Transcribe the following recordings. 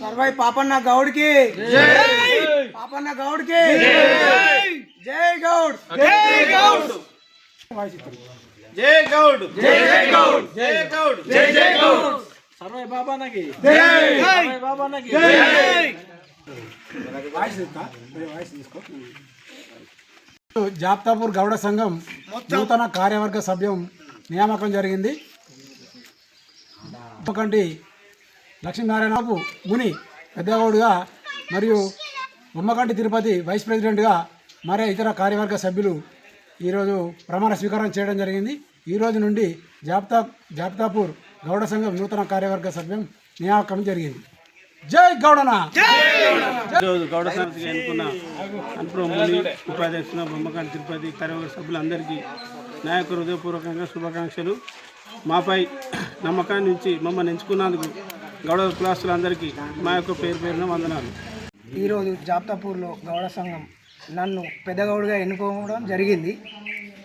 సర్వై పాపన్న గౌడ్కి. పాపన్న గౌడ్కి. జై గౌడ్. జై గౌడ్. జై గౌడ్. జై జై గౌడ్. జై గౌడ్. జై జై గౌడ్. సర్వై బాబానకి జై సర్వై బాబానకి జాప్తాపూర్ గౌడ సంఘం నూతన కార్యవర్గ సభ్యం నియామకం జరిగింది. ఒకటి లక్ష్మీనారాయణబాబు ముని పెద్దగౌడుగా మరియు బొమ్మకంటి తిరుపతి వైస్ ప్రెసిడెంట్గా మరే ఇతర కార్యవర్గ సభ్యులు ఈరోజు ప్రమాణ స్వీకారం చేయడం జరిగింది. ఈ రోజు నుండి జాప్తా జాప్తాపూర్ గౌడ సంఘం నూతన కార్యవర్గ సభ్యం నియామకం జరిగింది. జై గౌడన! ఈరోజు గౌడ సమితికి ఎన్నుకున్న అనుప్రభు ముని ఉపాధ్యక్షుల బొమ్మకాంటి తిరుపతి కార్యవర్గ సభ్యులందరికీ నాయకు హృదయపూర్వకంగా శుభాకాంక్షలు. మాపై నమ్మకాన్ని నుంచి మమ్మల్ని ఎంచుకున్నందుకు గౌడ కులాస్తులందరికీ మా యొక్క పేరు పేరున వందనాలు. ఈరోజు జాప్తాపూర్లో గౌడ సంఘం నన్ను పెద్దగౌడుగా ఎన్నుకోవడం జరిగింది.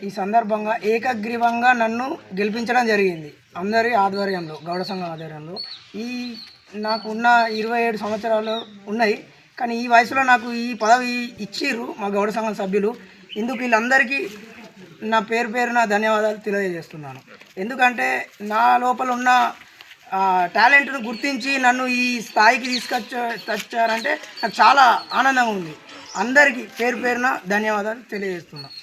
ఈ సందర్భంగా ఏకగ్రీవంగా నన్ను గెలిపించడం జరిగింది. అందరి ఆధ్వర్యంలో గౌడ సంఘం ఆధ్వర్యంలో. ఈ నాకు ఉన్న ఇరవై ఏడు సంవత్సరాలు ఉన్నాయి. కానీ ఈ వయసులో నాకు ఈ పదవి ఇచ్చిర్రు మా గౌడ సంఘం సభ్యులు. ఇందుకు వీళ్ళందరికీ నా పేరు పేరున ధన్యవాదాలు తెలియజేస్తున్నాను. ఎందుకంటే నా లోపల ఉన్న టాలెంట్ను గుర్తించి నన్ను ఈ స్థాయికి తీసుకొచ్చ తెచ్చారంటే నాకు చాలా ఆనందంగా ఉంది. అందరికీ పేరు పేరున ధన్యవాదాలు తెలియజేస్తున్నాను.